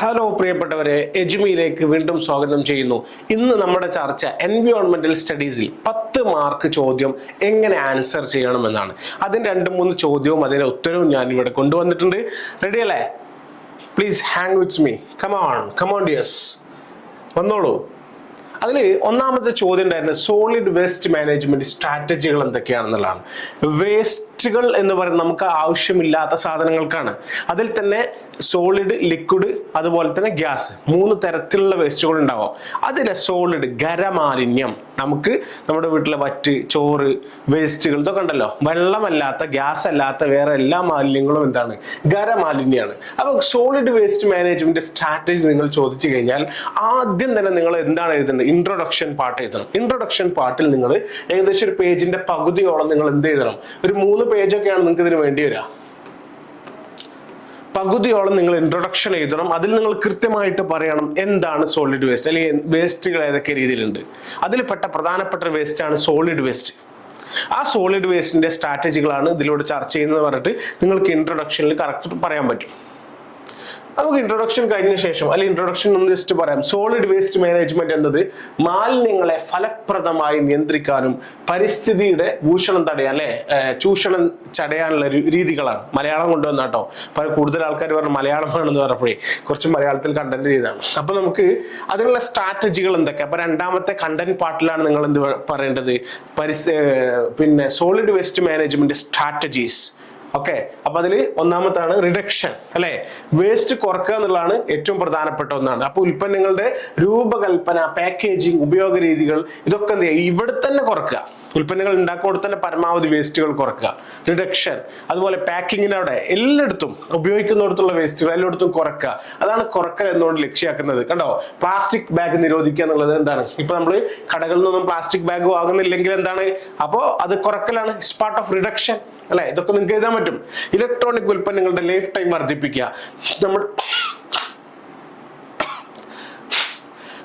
Hello പ്രിയപ്പെട്ടവരെ എജ്മിയിലേക്ക് വീണ്ടും സ്വാഗതം ചെയ്യുന്നു. ഇന്ന് നമ്മുടെ ചർച്ച എൻവിയോൺമെന്റൽ സ്റ്റഡീസിൽ പത്ത് മാർക്ക് ചോദ്യം എങ്ങനെ ആൻസർ ചെയ്യണമെന്നാണ്. അതിന് രണ്ട് മൂന്ന് ചോദ്യവും അതിന്റെ ഉത്തരവും ഞാൻ ഇവിടെ കൊണ്ടുവന്നിട്ടുണ്ട്. റെഡി അല്ലേ? Please hang with me come on come on dears വന്നോളൂ. അതിൽ ഒന്നാമത്തെ ചോദ്യം ഉണ്ടായിരുന്നത് സോളിഡ് വേസ്റ്റ് മാനേജ്മെന്റ് സ്ട്രാറ്റജികൾ എന്തൊക്കെയാണെന്നുള്ളതാണ്. വേസ്റ്റുകൾ എന്ന് പറയുന്നത് നമുക്ക് ആവശ്യമില്ലാത്ത സാധനങ്ങൾക്കാണ്. അതിൽ തന്നെ സോളിഡ് ലിക്വിഡ് അതുപോലെ തന്നെ ഗ്യാസ് മൂന്ന് തരത്തിലുള്ള വേസ്റ്റുകൾ ഉണ്ടാവും. അതിലെ സോളിഡ് ഖരമാലിന്യം. നമുക്ക് നമ്മുടെ വീട്ടിലെ വറ്റ് ചോറ് വേസ്റ്റുകൾ ഇതൊക്കെ ഉണ്ടല്ലോ. വെള്ളമല്ലാത്ത ഗ്യാസ് അല്ലാത്ത വേറെ എല്ലാ മാലിന്യങ്ങളും എന്താണ്? ഖരമാലിന്യമാണ് അപ്പോൾ സോളിഡ് വേസ്റ്റ് മാനേജ്മെന്റ് സ്ട്രാറ്റജി നിങ്ങൾ ചോദിച്ചു കഴിഞ്ഞാൽ ആദ്യം തന്നെ നിങ്ങൾ എന്താണ് എഴുതേണ്ടത്? ഇൻട്രൊഡക്ഷൻ പാർട്ട് എഴുതണം. ഇൻട്രൊഡക്ഷൻ പാർട്ടിൽ നിങ്ങൾ ഏകദേശം ഒരു പേജിന്റെ പകുതിയോളം നിങ്ങൾ എന്ത് എഴുതണം? ഒരു മൂന്ന് പേജൊക്കെയാണ് നിങ്ങൾക്ക് ഇതിന് വേണ്ടി വരിക. പകുതിയോളം നിങ്ങൾ ഇൻട്രൊഡക്ഷൻ എഴുതണം. അതിൽ നിങ്ങൾ കൃത്യമായിട്ട് പറയണം എന്താണ് സോളിഡ് വേസ്റ്റ് അല്ലെങ്കിൽ വേസ്റ്റുകൾ ഏതൊക്കെ രീതിയിലുണ്ട്. അതിൽപ്പെട്ട പെട്ട പ്രധാനപ്പെട്ട വേസ്റ്റ് ആണ് സോളിഡ് വേസ്റ്റ് ആ സോളിഡ് വേസ്റ്റിന്റെ സ്ട്രാറ്റജികളാണ് ഇതിലൂടെ ചർച്ച ചെയ്യുന്നത് പറഞ്ഞിട്ട് നിങ്ങൾക്ക് ഇൻട്രൊഡക്ഷനിൽ കറക്റ്റ് പറയാൻ പറ്റും. നമുക്ക് ഇൻട്രൊഡക്ഷൻ കഴിഞ്ഞ ശേഷം അല്ലെങ്കിൽ ഇൻട്രൊഡക്ഷൻ ഒന്ന് ജസ്റ്റ് പറയാം. സോളിഡ് വേസ്റ്റ് മാനേജ്മെന്റ് എന്നത് മാലിന്യങ്ങളെ ഫലപ്രദമായി നിയന്ത്രിക്കാനും പരിസ്ഥിതിയുടെ ഭൂഷണം തടയാൻ അല്ലെ? ചൂഷണം തടയാനുള്ള രീതികളാണ്. മലയാളം കൊണ്ടുവന്ന കേട്ടോ. കൂടുതൽ ആൾക്കാർ പറഞ്ഞു മലയാളമാണെന്ന് പറഞ്ഞപ്പോഴേ കുറച്ച് മലയാളത്തിൽ കണ്ടന്റ് ചെയ്താണ് അപ്പൊ നമുക്ക് അതിനുള്ള സ്ട്രാറ്റജികൾ എന്തൊക്കെ? അപ്പൊ രണ്ടാമത്തെ കണ്ടന്റ് പാർട്ടിലാണ് നിങ്ങൾ എന്ത് പറയേണ്ടത്? പരിസ്ഥിതി പിന്നെ solid waste management strategies okay അപ്പൊ അതിൽ ഒന്നാമത്താണ് റിഡക്ഷൻ അല്ലെ? വേസ്റ്റ് കുറക്കുക എന്നുള്ളതാണ് ഏറ്റവും പ്രധാനപ്പെട്ട ഒന്നാണ്. അപ്പൊ ഉൽപ്പന്നങ്ങളുടെ രൂപകൽപ്പന പാക്കേജിങ് ഉപയോഗ രീതികൾ ഇതൊക്കെ എന്ത് ചെയ്യുക? ഇവിടെ തന്നെ കുറക്കുക. ഉൽപ്പന്നങ്ങൾ ഉണ്ടാക്കുമ്പോൾ തന്നെ പരമാവധി വേസ്റ്റുകൾ കുറക്കുക. റിഡക്ഷൻ അതുപോലെ പാക്കിങ്ങിനവിടെ എല്ലായിടത്തും ഉപയോഗിക്കുന്നിടത്തുള്ള വേസ്റ്റുകൾ എല്ലായിടത്തും കുറക്കുക. അതാണ് കുറക്കൽ എന്നുകൊണ്ട് ലക്ഷ്യമാക്കുന്നത്. കണ്ടോ? പ്ലാസ്റ്റിക് ബാഗ് നിരോധിക്കുക എന്നുള്ളത് എന്താണ്? ഇപ്പൊ നമ്മൾ കടകളിൽ നിന്നും പ്ലാസ്റ്റിക് ബാഗ് വാങ്ങുന്നില്ലെങ്കിൽ എന്താണ്? അപ്പോൾ അത് കുറക്കലാണ്. ഇറ്റ്സ് പാർട്ട് ഓഫ് റിഡക്ഷൻ അല്ലെ? ഇതൊക്കെ നിങ്ങൾക്ക് എഴുതാൻ പറ്റും. ഇലക്ട്രോണിക് ഉൽപ്പന്നങ്ങളുടെ ലൈഫ് ടൈം വർദ്ധിപ്പിക്കുക. നമ്മൾ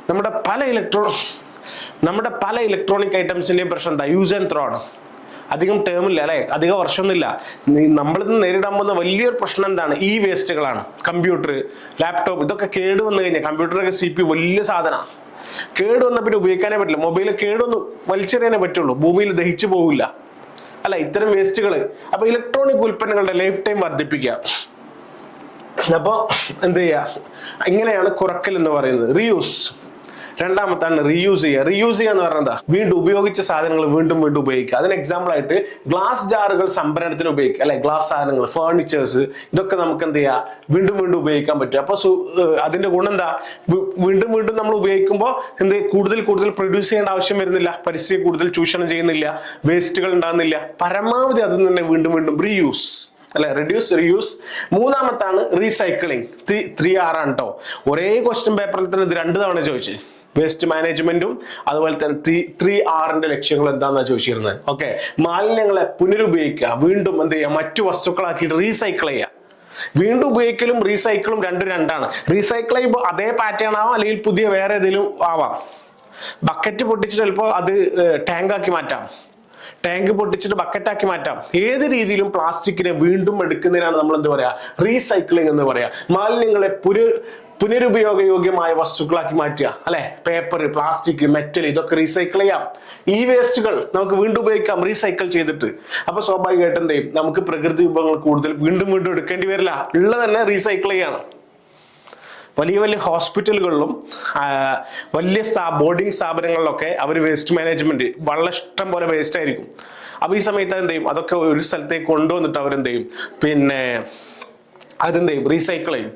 നമ്മുടെ പല ഇലക്ട്രോ നമ്മുടെ പല ഇലക്ട്രോണിക് ഐറ്റംസിന്റെയും പ്രശ്നം എന്താ? യൂസ് ആൻഡ് ത്രോ ആണ്. അധികം ടേം ഇല്ല അല്ലെ? അധിക വർഷമൊന്നുമില്ല. നമ്മളിന്ന് നേരിടാൻ പോകുന്ന വലിയൊരു പ്രശ്നം എന്താണ്? ഈ വേസ്റ്റുകളാണ് കമ്പ്യൂട്ടർ ലാപ്ടോപ്പ് ഇതൊക്കെ കേട് വന്നു കഴിഞ്ഞാൽ കമ്പ്യൂട്ടറൊക്കെ സി പി വലിയ സാധനമാണ് കേട് വന്ന പിന്നെ ഉപയോഗിക്കാനേ പറ്റില്ല. മൊബൈൽ കേടൊന്ന് വലിച്ചെറിയാനേ പറ്റുള്ളൂ. ഭൂമിയിൽ ദഹിച്ചു പോകില്ല അല്ല ഇത്തരം വേസ്റ്റുകൾ അപ്പൊ ഇലക്ട്രോണിക് ഉൽപ്പന്നങ്ങളുടെ ലൈഫ് ടൈം വർദ്ധിപ്പിക്കുക. അപ്പോ എന്ത് ചെയ്യുക? ഇങ്ങനെയാണ് കുറക്കൽ എന്ന് പറയുന്നത്. റീയൂസ് രണ്ടാമത്താണ് റീയൂസ് ചെയ്യുക. റീയൂസ് ചെയ്യുക എന്ന് പറഞ്ഞാൽ എന്താ? വീണ്ടും ഉപയോഗിച്ച സാധനങ്ങൾ വീണ്ടും വീണ്ടും ഉപയോഗിക്കുക. അതിന് എക്സാമ്പിൾ ആയിട്ട് ഗ്ലാസ് ജാറുകൾ സംഭരണത്തിന് ഉപയോഗിക്കുക. അല്ലെ ഗ്ലാസ് സാധനങ്ങൾ ഫേർണിച്ചേഴ്സ് ഇതൊക്കെ നമുക്ക് എന്ത് ചെയ്യാം? വീണ്ടും വീണ്ടും ഉപയോഗിക്കാൻ പറ്റും അപ്പൊ അതിന്റെ ഗുണം എന്താ? വീണ്ടും വീണ്ടും നമ്മൾ ഉപയോഗിക്കുമ്പോൾ എന്ത് കൂടുതൽ കൂടുതൽ പ്രൊഡ്യൂസ് ചെയ്യേണ്ട ആവശ്യം വരുന്നില്ല. പരിസ്ഥിതി കൂടുതൽ ചൂഷണം ചെയ്യുന്നില്ല. വേസ്റ്റുകൾ ഉണ്ടാകുന്നില്ല. പരമാവധി അതിൽ തന്നെ വീണ്ടും വീണ്ടും റീയൂസ് അല്ലെ റെഡ്യൂസ് റീയൂസ് മൂന്നാമത്താണ് റീസൈക്ലിംഗ് ത്രീ ത്രീ ആർ ആണ് കേട്ടോ ഒരേ ക്വസ്റ്റ്യൻ പേപ്പറിൽ തന്നെ ഇത് രണ്ട് തവണ ചോദിച്ചു. വേസ്റ്റ് മാനേജ്മെന്റും അതുപോലെ തന്നെ ത്രീ ത്രീ ആറിന്റെ ലക്ഷ്യങ്ങൾ എന്താണെന്നാണ് ചോദിച്ചിരുന്നത്? ഓക്കെ മാലിന്യങ്ങളെ പുനരുപയോഗിക്കുക. വീണ്ടും എന്ത് ചെയ്യുക? മറ്റു വസ്തുക്കളാക്കിയിട്ട് റീസൈക്കിൾ ചെയ്യുക. വീണ്ടും ഉപയോഗിക്കലും റീസൈക്കിളും രണ്ടും രണ്ടാണ്. റീസൈക്കിൾ ചെയ്യുമ്പോൾ അതേ പാറ്റേൺ ആവാം അല്ലെങ്കിൽ പുതിയ വേറെ ഏതെങ്കിലും ആവാം. ബക്കറ്റ് പൊട്ടിച്ചിട്ട് ചിലപ്പോൾ അത് ടാങ്ക് ആക്കി മാറ്റാം. ടാങ്ക് പൊട്ടിച്ചിട്ട് ബക്കറ്റാക്കി മാറ്റാം. ഏത് രീതിയിലും പ്ലാസ്റ്റിക്കിനെ വീണ്ടും എടുക്കുന്നതിനാണ് നമ്മൾ എന്ത് പറയാ? റീസൈക്ലിംഗ് എന്ന് പറയാ. മാലിന്യങ്ങളെ പുനർ പുനരുപയോഗയോഗ്യമായ വസ്തുക്കളാക്കി മാറ്റുക അല്ലെ? പേപ്പർ പ്ലാസ്റ്റിക് മെറ്റൽ ഇതൊക്കെ റീസൈക്കിൾ ചെയ്യാം. ഈ വേസ്റ്റുകൾ നമുക്ക് വീണ്ടും ഉപയോഗിക്കാം റീസൈക്കിൾ ചെയ്തിട്ട്. അപ്പൊ സ്വാഭാവികമായിട്ട് എന്ത് നമുക്ക് പ്രകൃതി വിഭവങ്ങൾ കൂടുതൽ വീണ്ടും വീണ്ടും എടുക്കേണ്ടി വരില്ല. ഉള്ളത് തന്നെ റീസൈക്കിൾ ചെയ്യാണ്. വലിയ വലിയ ഹോസ്പിറ്റലുകളിലും വലിയ ബോർഡിംഗ് സ്ഥാപനങ്ങളിലൊക്കെ അവർ വേസ്റ്റ് മാനേജ്മെന്റ് വളരെ ഇഷ്ടം പോലെ വേസ്റ്റ് ആയിരിക്കും. അപ്പൊ ഈ സമയത്ത് എന്ത് ചെയ്യും? അതൊക്കെ ഒരു സ്ഥലത്തേക്ക് കൊണ്ടുവന്നിട്ട് അവരെന്ത് ചെയ്യും? പിന്നെ അതെന്ത് ചെയ്യും? റീസൈക്കിൾ ചെയ്യും.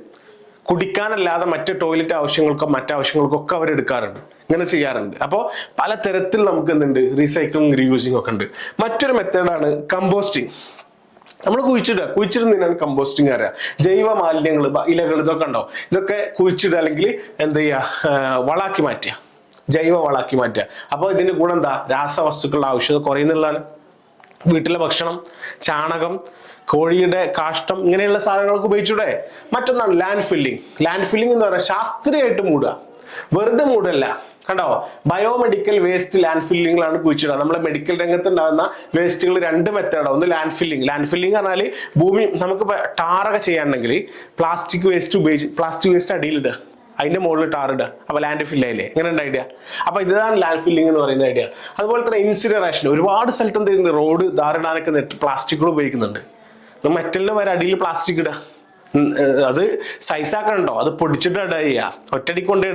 കുടിക്കാനല്ലാതെ മറ്റ് ടോയ്ലറ്റ് ആവശ്യങ്ങൾക്കോ മറ്റാവശ്യങ്ങൾക്കോ ഒക്കെ അവർ എടുക്കാറുണ്ട്. ഇങ്ങനെ ചെയ്യാറുണ്ട്. അപ്പോൾ പലതരത്തിൽ നമുക്ക് എന്തുണ്ട്? റീസൈക്ലിംഗ് റീയൂസിംഗ് ഒക്കെ ഉണ്ട്. മറ്റൊരു മെത്തേഡാണ് കമ്പോസ്റ്റിംഗ് നമ്മൾ കുഴിച്ചിടുക. കുഴിച്ചിടുന്നതിനാണ് കമ്പോസ്റ്റിംഗ് അറിയാം? ജൈവ മാലിന്യങ്ങൾ ഇലകൾ ഇതൊക്കെ ഉണ്ടോ? ഇതൊക്കെ കുഴിച്ചിടുക അല്ലെങ്കിൽ എന്ത് ചെയ്യുക വളാക്കി മാറ്റുക. ജൈവ വളാക്കി മാറ്റുക. അപ്പോൾ ഇതിന്റെ ഗുണം എന്താ? രാസവസ്തുക്കളുടെ ആവശ്യകത കുറയുന്നുള്ളതാണ്. വീട്ടിലെ ഭക്ഷണം ചാണകം കോഴിയുടെ കാഷ്ടം ഇങ്ങനെയുള്ള സാധനങ്ങളൊക്കെ ഉപയോഗിച്ചൂടെ? മറ്റൊന്നാണ് ലാൻഡ് ഫില്ലിംഗ് ലാൻഡ് ഫില്ലിംഗ് എന്ന് പറയുന്നത് ശാസ്ത്രീയമായിട്ട് മൂടുക. വെറുതെ മൂടല്ല. കണ്ടോ? ബയോമെഡിക്കൽ വേസ്റ്റ് ലാൻഡ് ഫില്ലിങ്ങിലാണ് കുഴിച്ചിടുക. നമ്മുടെ മെഡിക്കൽ രംഗത്ത് ഉണ്ടാകുന്ന വേസ്റ്റുകൾ രണ്ട് മെത്തേഡാണ് ഒന്ന് ലാൻഡ് ഫില്ലിംഗ് ലാൻഡ് ഫില്ലിംഗ് പറഞ്ഞാൽ ഭൂമി നമുക്ക് ടാറൊക്കെ ചെയ്യാനുണ്ടെങ്കിൽ പ്ലാസ്റ്റിക് വേസ്റ്റ് ഉപയോഗിച്ച് പ്ലാസ്റ്റിക് വേസ്റ്റ് അടിയിലിടുക. അതിന്റെ മുകളിൽ ടാറിടുക അപ്പൊ ലാൻഡ് ഫില്ലായില്ലേ എങ്ങനെ ഉണ്ട് ഐഡിയ അപ്പൊ ഇതാണ് ലാൻഡ് ഫില്ലിംഗ് എന്ന് പറയുന്ന ഐഡിയ അതുപോലെ തന്നെ ഇൻസിനറേഷൻ ഒരുപാട് സ്ഥലത്ത് എന്തെങ്കിലും റോഡ് ധാരണാനൊക്കെ പ്ലാസ്റ്റിക്കുകൾ ഉപയോഗിക്കുന്നുണ്ട്. മെറ്റലിന് വരെ അടിയിൽ പ്ലാസ്റ്റിക് ഇടുക അത് സൈസാക്കണ്ടോ അത് പൊടിച്ചിട്ട് ഇട ചെയ്യുക ഒറ്റടി കൊണ്ട്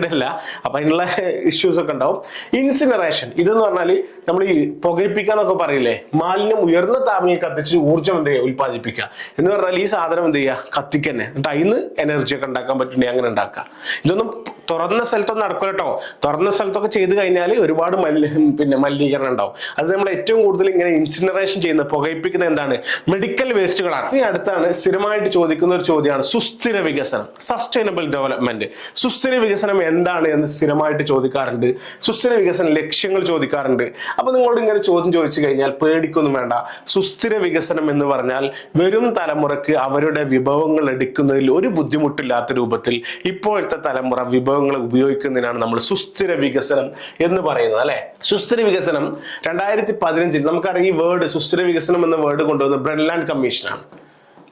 അപ്പൊ അതിനുള്ള ഇഷ്യൂസ് ഒക്കെ ഉണ്ടാവും. ഇൻസിനറേഷൻ ഇതെന്ന് പറഞ്ഞാൽ നമ്മൾ ഈ പുകയിപ്പിക്കാന്നൊക്കെ പറയില്ലേ? മാലിന്യം ഉയർന്ന താപനിൽ കത്തിച്ച് ഊർജം എന്ത് ചെയ്യുക? ഉൽപ്പാദിപ്പിക്കുക. എന്ന് പറഞ്ഞാൽ ഈ സാധനം എന്ത് ചെയ്യുക? കത്തിക്കന്നെ. എന്നിട്ട് അതിന് എനർജി ഒക്കെ ഉണ്ടാക്കാൻ പറ്റുന്നുണ്ടെങ്കിൽ അങ്ങനെ ഉണ്ടാക്കുക. ഇതൊന്നും തുറന്ന സ്ഥലത്തൊന്നും നടക്കില്ല കേട്ടോ തുറന്ന സ്ഥലത്തൊക്കെ ചെയ്ത് കഴിഞ്ഞാൽ ഒരുപാട് മലി പിന്നെ മലിനീകരണം ഉണ്ടാവും. അത് നമ്മൾ ഏറ്റവും കൂടുതൽ ഇങ്ങനെ ഇൻസിനറേഷൻ ചെയ്യുന്ന പുകയിപ്പിക്കുന്ന എന്താണ്? മെഡിക്കൽ വേസ്റ്റുകളാണ് ഇനി അടുത്താണ് സ്ഥിരമായിട്ട് ചോദിക്കുന്ന ഒരു ചോദ്യമാണ്. സുസ്ഥിര വികസനം സസ്റ്റൈനബിൾ ഡെവലപ്മെന്റ് സുസ്ഥിര വികസനം എന്താണ് എന്ന് സ്ഥിരമായിട്ട് ചോദിക്കാറുണ്ട്. സുസ്ഥിര വികസന ലക്ഷ്യങ്ങൾ ചോദിക്കാറുണ്ട്. അപ്പൊ നിങ്ങളോട് ഇങ്ങനെ ചോദ്യം ചോദിച്ചു കഴിഞ്ഞാൽ പേടിക്കൊന്നും വേണ്ട. സുസ്ഥിര വികസനം എന്ന് പറഞ്ഞാൽ വരും തലമുറയ്ക്ക് അവരുടെ വിഭവങ്ങൾ എടുക്കുന്നതിൽ ഒരു ബുദ്ധിമുട്ടില്ലാത്ത രൂപത്തിൽ ഇപ്പോഴത്തെ തലമുറ വിഭവങ്ങൾ ഉപയോഗിക്കുന്നതിനാണ് നമ്മൾ സുസ്ഥിര വികസനം എന്ന് പറയുന്നത് അല്ലെ? സുസ്ഥിര വികസനം രണ്ടായിരത്തി പതിനഞ്ചിൽ നമുക്കറിയാം ഈ വേർഡ് സുസ്ഥിര വികസനം എന്ന വേർഡ് കൊണ്ടുവന്ന ബ്രെൻലാൻഡ് കമ്മീഷനാണ്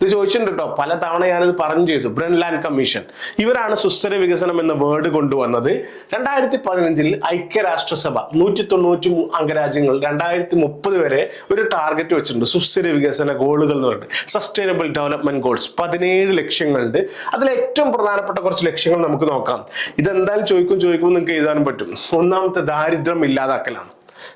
ഇത് ചോദിച്ചിട്ടുണ്ട് കേട്ടോ പല തവണ ഞാനിത് പറഞ്ഞു ചെയ്തു. ബ്രൺലാൻഡ് കമ്മീഷൻ ഇവരാണ് സുസ്ഥിര വികസനം എന്ന വേർഡ് കൊണ്ടുവന്നത്. രണ്ടായിരത്തി പതിനഞ്ചിൽ ഐക്യരാഷ്ട്രസഭ നൂറ്റി തൊണ്ണൂറ്റി അംഗരാജ്യങ്ങൾ രണ്ടായിരത്തി മുപ്പത് വരെ ഒരു ടാർഗറ്റ് വെച്ചിട്ടുണ്ട്. സുസ്ഥിര വികസന ഗോളുകൾ എന്ന് പറഞ്ഞിട്ട്. സസ്റ്റൈനബിൾ ഡെവലപ്മെന്റ് ഗോൾസ് പതിനേഴ് ലക്ഷ്യങ്ങളുണ്ട്. അതിൽ ഏറ്റവും പ്രധാനപ്പെട്ട കുറച്ച് ലക്ഷ്യങ്ങൾ നമുക്ക് നോക്കാം. ഇതെന്തായാലും ചോദിക്കും ചോദിക്കുമ്പോൾ നിങ്ങൾക്ക് എഴുതാനും പറ്റും. ഒന്നാമത്തെ ദാരിദ്ര്യം ഇല്ലാതാക്കലാണ്.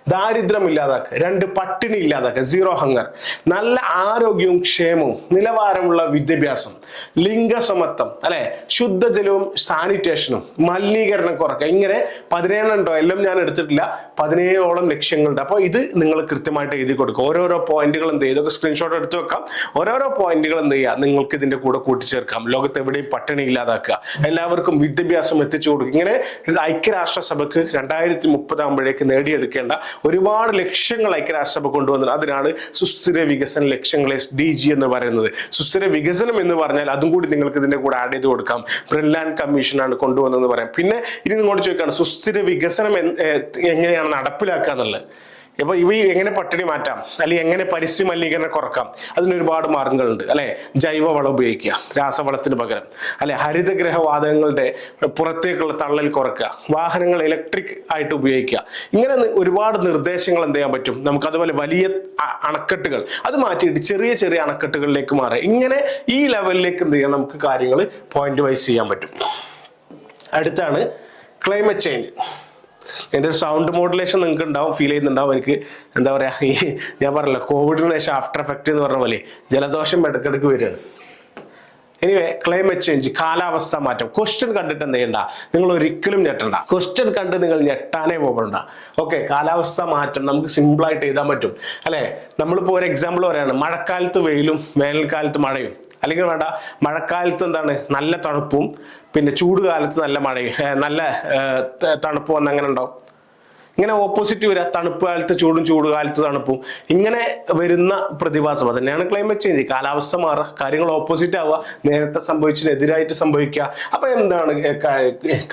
ദാരിദ്ര്യം ഇല്ലാതാക്കുക രണ്ട് പട്ടിണി ഇല്ലാതാക്കുക സീറോ ഹങ്ങർ നല്ല ആരോഗ്യവും ക്ഷേമവും നിലവാരമുള്ള വിദ്യാഭ്യാസം ലിംഗസമത്വം അല്ലെ? ശുദ്ധജലവും സാനിറ്റേഷനും മലിനീകരണം കുറക്കുക. ഇങ്ങനെ പതിനേഴെണ്ണം ഉണ്ടോ? എല്ലാം ഞാൻ എടുത്തിട്ടില്ല. പതിനേഴോളം ലക്ഷ്യങ്ങളുണ്ട്. അപ്പോൾ ഇത് നിങ്ങൾ കൃത്യമായിട്ട് എഴുതി കൊടുക്കുക. ഓരോരോ പോയിന്റുകൾ എന്ത് ചെയ്യുക? ഇതൊക്കെ സ്ക്രീൻഷോട്ട് എടുത്ത് വെക്കാം. ഓരോരോ പോയിന്റുകൾ എന്ത് ചെയ്യുക? നിങ്ങൾക്ക് ഇതിന്റെ കൂടെ കൂട്ടിച്ചേർക്കാം. ലോകത്ത് എവിടെയും പട്ടിണി ഇല്ലാതാക്കുക. എല്ലാവർക്കും വിദ്യാഭ്യാസം എത്തിച്ചു കൊടുക്കുക. ഇങ്ങനെ ഐക്യരാഷ്ട്ര ഐക്യരാഷ്ട്രസഭയ്ക്ക് രണ്ടായിരത്തി മുപ്പതാകുമ്പോഴേക്ക് നേടിയെടുക്കേണ്ട ഒരുപാട് ലക്ഷ്യങ്ങൾ ഐക്യരാഷ്ട്രസഭ കൊണ്ടുവന്നത് അതിനാണ് സുസ്ഥിര വികസന ലക്ഷ്യങ്ങൾ എസ് ഡി ജി എന്ന് പറയുന്നത്. സുസ്ഥിര വികസനം എന്ന് പറഞ്ഞാൽ അതും കൂടി നിങ്ങൾക്ക് ഇതിന്റെ കൂടെ ആഡ് ചെയ്ത് കൊടുക്കാം. ബ്രില്ലാൻഡ് കമ്മീഷനാണ് കൊണ്ടുവന്നതെന്ന് പറയാം. പിന്നെ ഇനി നിങ്ങളോട് ചോദിക്കാണ് സുസ്ഥിര വികസനം എങ്ങനെയാണ് നടപ്പിലാക്കുക എന്നുള്ളത്? ഇപ്പൊ ഇവ എങ്ങനെ പട്ടിണി മാറ്റാം? അല്ലെങ്കിൽ എങ്ങനെ പരിസ്ഥിതി മലിനീകരണം കുറക്കാം? അതിന് ഒരുപാട് മാർഗങ്ങളുണ്ട്. അല്ലെ? ജൈവവളം ഉപയോഗിക്കുക. രാസവളത്തിന് പകരം. അല്ലെ? ഹരിതഗ്രഹ വാതകങ്ങളുടെ പുറത്തേക്കുള്ള തള്ളൽ കുറക്കുക. വാഹനങ്ങൾ ഇലക്ട്രിക് ആയിട്ട് ഉപയോഗിക്കുക. ഇങ്ങനെ ഒരുപാട് നിർദ്ദേശങ്ങൾ എന്ത് ചെയ്യാൻ പറ്റും? നമുക്ക് അതുപോലെ വലിയ അണക്കെട്ടുകൾ. അത് മാറ്റിയിട്ട് ചെറിയ ചെറിയ അണക്കെട്ടുകളിലേക്ക് മാറുക. ഇങ്ങനെ ഈ ലെവലിലേക്ക് എന്ത് ചെയ്യാം? നമുക്ക് കാര്യങ്ങൾ പോയിന്റ് വൈസ് ചെയ്യാൻ പറ്റും. അടുത്താണ് ക്ലൈമറ്റ് ചേഞ്ച് എന്റെ ഒരു സൗണ്ട് മോഡുലേഷൻ നിങ്ങൾക്ക് ഉണ്ടാവും ഫീൽ ചെയ്യുന്നുണ്ടാവും. എനിക്ക് എന്താ പറയാ ഈ ഞാൻ പറഞ്ഞല്ലോ കോവിഡിന് ശേഷം ആഫ്റ്റർ എഫക്റ്റ് എന്ന് പറഞ്ഞ പോലെ ജലദോഷം ഇടയ്ക്കിടയ്ക്ക് വരികയാണ് എനിവേ ക്ലൈമറ്റ് ചേഞ്ച് കാലാവസ്ഥ മാറ്റം. ക്വസ്റ്റ്യൻ കണ്ടിട്ട് എന്ത് ചെയ്യണ്ട? നിങ്ങൾ ഒരിക്കലും ഞെട്ടണ്ട. ക്വസ്റ്റ്യൻ കണ്ട് നിങ്ങൾ ഞെട്ടാനേ പോകണ്ട. ഓക്കെ കാലാവസ്ഥ മാറ്റം നമുക്ക് സിമ്പിൾ ആയിട്ട് എഴുതാൻ പറ്റും. അല്ലെ? നമ്മളിപ്പോൾ ഒരു എക്സാമ്പിൾ പറയാണ് മഴക്കാലത്ത് വെയിലും വേനൽക്കാലത്ത് മഴയും. അല്ലെങ്കിൽ വേണ്ട മഴക്കാലത്ത് എന്താണ് നല്ല തണുപ്പും പിന്നെ ചൂട് കാലത്ത് നല്ല മഴയും നല്ല തണുപ്പ് വന്ന് അങ്ങനെ ഉണ്ടാവും. ഇങ്ങനെ ഓപ്പോസിറ്റ് വരിക തണുപ്പ് കാലത്ത് ചൂടും ചൂട് കാലത്ത് തണുപ്പും. ഇങ്ങനെ വരുന്ന പ്രതിഭാസം അത് തന്നെയാണ് ക്ലൈമറ്റ് ചേഞ്ച് കാലാവസ്ഥ മാറുക കാര്യങ്ങൾ ഓപ്പോസിറ്റ് ആവുക നേരത്തെ സംഭവിച്ചതിനെതിരായിട്ട് സംഭവിക്കുക. അപ്പൊ എന്താണ്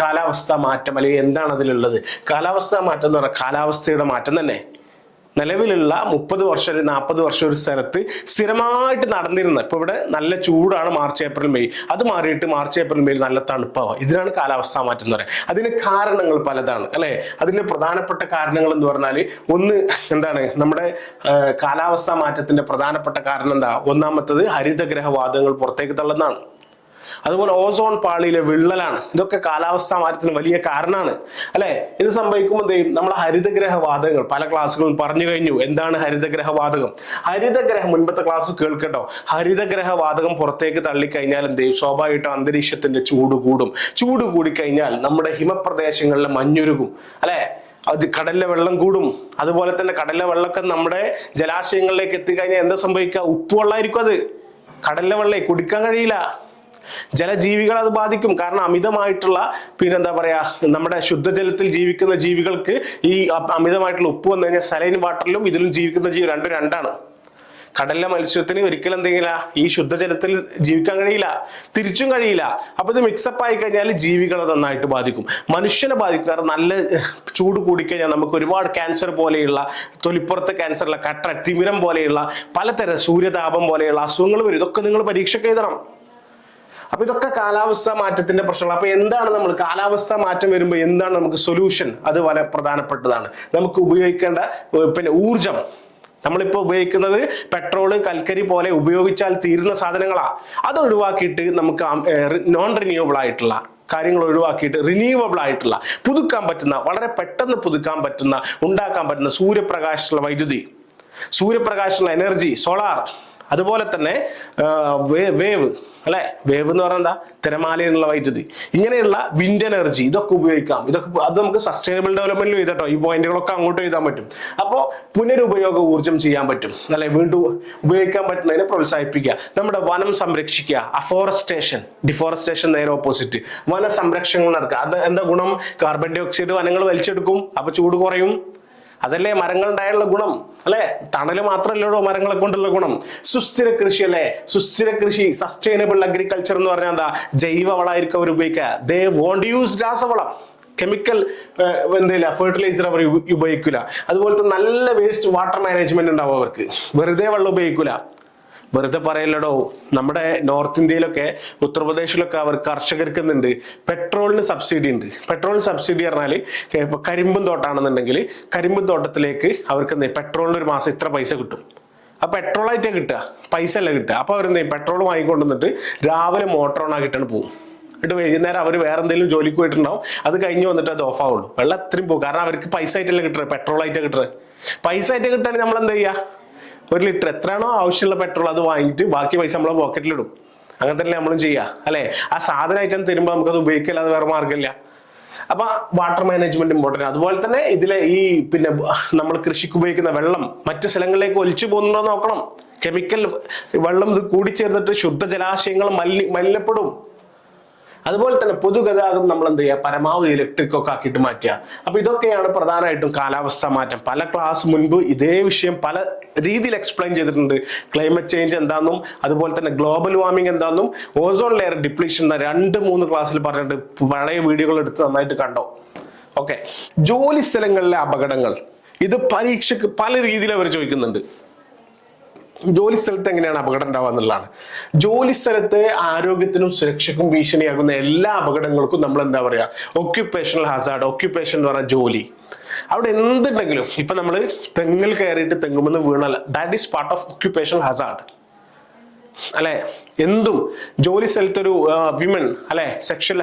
കാലാവസ്ഥ മാറ്റം അല്ലെങ്കിൽ എന്താണ് അതിലുള്ളത്? കാലാവസ്ഥ മാറ്റം എന്ന് പറഞ്ഞാൽ കാലാവസ്ഥയുടെ മാറ്റം തന്നെ. നിലവിലുള്ള മുപ്പത് വർഷം ഒരു നാൽപ്പത് വർഷം ഒരു സ്ഥലത്ത് സ്ഥിരമായിട്ട് നടന്നിരുന്ന ഇപ്പൊ ഇവിടെ നല്ല ചൂടാണ് മാർച്ച് ഏപ്രിൽ മെയ്. അത് മാറിയിട്ട് മാർച്ച് ഏപ്രിൽ മെയ് നല്ല തണുപ്പാവുക ഇതിനാണ് കാലാവസ്ഥാ മാറ്റം എന്ന് പറയുന്നത്. അതിന് കാരണങ്ങൾ പലതാണ് അല്ലെ? അതിന്റെ പ്രധാനപ്പെട്ട കാരണങ്ങൾ എന്ന് പറഞ്ഞാൽ ഒന്ന് എന്താണ് നമ്മുടെ കാലാവസ്ഥാ മാറ്റത്തിന്റെ പ്രധാനപ്പെട്ട കാരണം എന്താ? ഒന്നാമത്തത് ഹരിതഗ്രഹവാദങ്ങൾ പുറത്തേക്ക് തള്ളുന്നതാണ്. അതുപോലെ ഓസോൺ പാളിയിലെ വിള്ളലാണ്. ഇതൊക്കെ കാലാവസ്ഥാ മാറ്റത്തിന് വലിയ കാരണമാണ്. അല്ലെ? ഇത് സംഭവിക്കുമ്പോൾ നമ്മൾ ഹരിതഗ്രഹ വാതകങ്ങൾ പല ക്ലാസ്സുകളും പറഞ്ഞു കഴിഞ്ഞു. എന്താണ് ഹരിതഗ്രഹ വാതകം ഹരിതഗ്രഹം മുൻപത്തെ ക്ലാസ് കേൾക്കട്ടോ. ഹരിതഗ്രഹ വാതകം പുറത്തേക്ക് തള്ളിക്കഴിഞ്ഞാൽ എന്ത് ചെയ്യും? സ്വാഭാവികമായിട്ടും അന്തരീക്ഷത്തിന്റെ ചൂട് കൂടും. ചൂട് കൂടിക്കഴിഞ്ഞാൽ നമ്മുടെ ഹിമപ്രദേശങ്ങളിലെ മഞ്ഞുരുകും. അല്ലെ? അത് കടലിലെ വെള്ളം കൂടും. അതുപോലെ തന്നെ കടലിലെ വെള്ളമൊക്കെ നമ്മുടെ ജലാശയങ്ങളിലേക്ക് എത്തിക്കഴിഞ്ഞാൽ എന്താ സംഭവിക്കുക? ഉപ്പുവെള്ളമായിരിക്കും അത്. കടലിലെ വെള്ളം കുടിക്കാൻ കഴിയില്ല. ജലജീവികൾ അത് ബാധിക്കും. കാരണം അമിതമായിട്ടുള്ള പിന്നെ എന്താ പറയാ നമ്മുടെ ശുദ്ധജലത്തിൽ ജീവിക്കുന്ന ജീവികൾക്ക് ഈ അമിതമായിട്ടുള്ള ഉപ്പ് വന്നു കഴിഞ്ഞാൽ സലൈൻ വാട്ടറിലും ഇതിലും ജീവിക്കുന്ന ജീവി രണ്ടും രണ്ടാണ്. കടലിലെ മത്സ്യത്തിന് ഒരിക്കലും എന്തെങ്കിലും ഈ ശുദ്ധജലത്തിൽ ജീവിക്കാൻ കഴിയില്ല. തിരിച്ചും കഴിയില്ല. അപ്പൊ ഇത് മിക്സപ്പ് ആയി കഴിഞ്ഞാൽ ജീവികളെ നന്നായിട്ട് ബാധിക്കും. മനുഷ്യനെ ബാധിക്കും. കാരണം നല്ല ചൂട് കൂടിക്കഴിഞ്ഞാൽ നമുക്ക് ഒരുപാട് ക്യാൻസർ പോലെയുള്ള തൊലിപ്പുറത്തെ ക്യാൻസറുള്ള കട്ട തിമിരം പോലെയുള്ള പലതരം സൂര്യതാപം പോലെയുള്ള അസുഖങ്ങൾ വരും. ഇതൊക്കെ നിങ്ങൾ പരീക്ഷയ്ക്ക് എഴുതണം. അപ്പൊ ഇതൊക്കെ കാലാവസ്ഥാ മാറ്റത്തിന്റെ പ്രശ്നങ്ങൾ അപ്പൊ എന്താണ് നമ്മൾ കാലാവസ്ഥാ മാറ്റം വരുമ്പോൾ എന്താണ് നമുക്ക് സൊല്യൂഷൻ അത് വളരെ പ്രധാനപ്പെട്ടതാണ്. നമുക്ക് ഉപയോഗിക്കേണ്ട പിന്നെ ഊർജം നമ്മളിപ്പോൾ ഉപയോഗിക്കുന്നത് പെട്രോൾ കൽക്കരി പോലെ ഉപയോഗിച്ചാൽ തീരുന്ന സാധനങ്ങളാ. അത് ഒഴിവാക്കിയിട്ട് നമുക്ക് നോൺ റിന്യൂവബിൾ ആയിട്ടുള്ള കാര്യങ്ങൾ ഒഴിവാക്കിയിട്ട് റിന്യൂവബിൾ ആയിട്ടുള്ള പുതുക്കാൻ പറ്റുന്ന വളരെ പെട്ടെന്ന് പുതുക്കാൻ പറ്റുന്ന ഉണ്ടാക്കാൻ പറ്റുന്ന സൂര്യപ്രകാശമുള്ള വൈദ്യുതി. സൂര്യപ്രകാശമുള്ള എനർജി സോളാർ അതുപോലെ തന്നെ വേവ് അല്ലെ? വേവ് എന്ന് പറഞ്ഞാൽ എന്താ? തിരമാലയിലുള്ള വൈദ്യുതി. ഇങ്ങനെയുള്ള വിൻഡ് എനർജി ഇതൊക്കെ ഉപയോഗിക്കാം. ഇതൊക്കെ അത് നമുക്ക് സസ്റ്റൈനബിൾ ഡെവലപ്മെന്റിൽ എഴുതട്ടോ ഈ പോയിന്റുകളൊക്കെ അങ്ങോട്ട് എഴുതാൻ പറ്റും. അപ്പോൾ പുനരുപയോഗ ഊർജം ചെയ്യാൻ പറ്റും. അല്ലെ? വീണ്ടും ഉപയോഗിക്കാൻ പറ്റുന്നതിനെ പ്രോത്സാഹിപ്പിക്കുക. നമ്മുടെ വനം സംരക്ഷിക്കുക. അഫോറസ്റ്റേഷൻ ഡിഫോറസ്റ്റേഷൻ നേരെ ഓപ്പോസിറ്റ് വന സംരക്ഷണങ്ങൾ നടക്കുക. അത് എന്താ ഗുണം? കാർബൺ ഡൈ ഓക്സൈഡ് വനങ്ങൾ വലിച്ചെടുക്കും. അപ്പൊ ചൂട് കുറയും. അതല്ലേ മരങ്ങൾ ഉണ്ടായുള്ള ഗുണം അല്ലെ? തണൽ മാത്രമല്ലല്ലോ മരങ്ങളെ കൊണ്ടുള്ള ഗുണം. സുസ്ഥിര കൃഷി അല്ലേ? സുസ്ഥിര കൃഷി സസ്റ്റൈനബിൾ അഗ്രികൾച്ചർ എന്ന് പറഞ്ഞാൽ എന്താ? ജൈവ വളമായിരിക്കും അവർ ഉപയോഗിക്കുക. ദേ വോണ്ട് യൂസ് രാസവളം. കെമിക്കൽ എന്തില്ല ഫെർട്ടിലൈസർ അവർ ഉപ- ഉപയോഗിക്കില്ല അതുപോലത്തെ നല്ല വേസ്റ്റ് വാട്ടർ മാനേജ്മെന്റ് ഉണ്ടാവും അവർക്ക്. വെറുതെ വെള്ളം ഉപയോഗിക്കില്ല വെറുതെ പറയല്ലടോ. നമ്മുടെ നോർത്ത് ഇന്ത്യയിലൊക്കെ ഉത്തർപ്രദേശിലൊക്കെ അവർ കർഷകർക്ക് എന്തുണ്ട് പെട്രോളിന് സബ്സിഡി ഉണ്ട്. പെട്രോൾ സബ്സിഡി പറഞ്ഞാൽ ഇപ്പൊ കരിമ്പും തോട്ടാണെന്നുണ്ടെങ്കിൽ കരിമ്പും തോട്ടത്തിലേക്ക് അവർക്ക് എന്ത് പെട്രോളിന് ഒരു മാസം ഇത്ര പൈസ കിട്ടും. ആ പെട്രോൾ ആയിട്ടേ കിട്ടുക. പൈസ അല്ല കിട്ടുക. അപ്പൊ അവരെന്ത് ചെയ്യും? പെട്രോൾ വാങ്ങിക്കൊണ്ടുവന്നിട്ട് രാവിലെ മോട്ടോർ ഓൺ ആക്കിയിട്ടാണ് പോകും എന്നിട്ട് വൈകുന്നേരം അവർ വേറെ എന്തെങ്കിലും ജോലിക്ക് പോയിട്ടുണ്ടാവും. അത് കഴിഞ്ഞ് വന്നിട്ട് അത് ഓഫ് ആവുള്ളൂ വെള്ളം അത്രയും പോകും. കാരണം അവർക്ക് പൈസ ആയിട്ടല്ല കിട്ടുന്നത് പെട്രോൾ ആയിട്ടേ കിട്ടുന്നത് പൈസ ആയിട്ട് കിട്ടുകയാണെങ്കിൽ നമ്മൾ എന്ത് ചെയ്യുക? ഒരു ലിറ്റർ എത്രയാണോ ആവശ്യമുള്ള പെട്രോൾ അത് വാങ്ങിയിട്ട് ബാക്കി പൈസ നമ്മളെ പോക്കറ്റിലിടും. അങ്ങനെ തന്നെ നമ്മളും ചെയ്യുക അല്ലേ? ആ സാധനമായിട്ടാണ് തരുമ്പോൾ നമുക്കത് ഉപയോഗിക്കില്ല അത് വേറെ മാർഗമില്ല അപ്പൊ വാട്ടർ മാനേജ്മെന്റ് ഇമ്പോർട്ടന്റ് അതുപോലെ തന്നെ ഇതിലെ ഈ പിന്നെ നമ്മൾ കൃഷിക്ക് ഉപയോഗിക്കുന്ന വെള്ളം മറ്റു സ്ഥലങ്ങളിലേക്ക് ഒലിച്ചു പോകുന്നുണ്ടോ നോക്കണം. കെമിക്കൽ വെള്ളം ഇത് കൂടിച്ചേർന്നിട്ട് ശുദ്ധ ജലാശയങ്ങൾ മലി മലിനപ്പെടും. അതുപോലെ തന്നെ പൊതുഗതാഗതം നമ്മൾ എന്ത് ചെയ്യുക? പരമാവധി ഇലക്ട്രിക് ഒക്കെ ആക്കിയിട്ട് മാറ്റുക. അപ്പൊ ഇതൊക്കെയാണ് പ്രധാനമായിട്ടും കാലാവസ്ഥ മാറ്റം. പല ക്ലാസ് മുൻപ് ഇതേ വിഷയം പല രീതിയിൽ എക്സ്പ്ലെയിൻ ചെയ്തിട്ടുണ്ട്. ക്ലൈമറ്റ് ചേഞ്ച് എന്താണെന്നും അതുപോലെ തന്നെ ഗ്ലോബൽ വാർമിംഗ് എന്താണെന്നും ഓസോൺ ലെയർ ഡിപ്ലീഷൻ എന്ന രണ്ട് മൂന്ന് ക്ലാസ്സിൽ പറഞ്ഞിട്ട് പഴയ വീഡിയോകൾ എടുത്ത് നന്നായിട്ട് കണ്ടോ? ഓക്കെ ജോലി സ്ഥലങ്ങളിലെ അപകടങ്ങൾ. ഇത് പരീക്ഷക്ക് പല രീതിയിൽ അവർ ചോദിക്കുന്നുണ്ട്. ജോലി സ്ഥലത്ത് എങ്ങനെയാണ് അപകടം ഉണ്ടാവുക എന്നുള്ളതാണ്. ജോലി സ്ഥലത്ത് ആരോഗ്യത്തിനും സുരക്ഷയ്ക്കും ഭീഷണിയാകുന്ന എല്ലാ അപകടങ്ങൾക്കും നമ്മൾ എന്താ പറയുക ഓക്യുപ്പേഷണൽ ഹസാർഡ് ഓക്യുപ്പേഷൻ എന്ന് പറഞ്ഞ ജോലി. അവിടെ എന്തുണ്ടെങ്കിലും ഇപ്പൊ നമ്മൾ തെങ്ങിൽ കയറിയിട്ട് തെങ്ങുമെന്ന് വീണല്ല that is part of occupational hazard അല്ലെ? എന്തും. ജോലി സ്ഥലത്തൊരു വിമൻ അല്ലെ? സെക്ഷൽ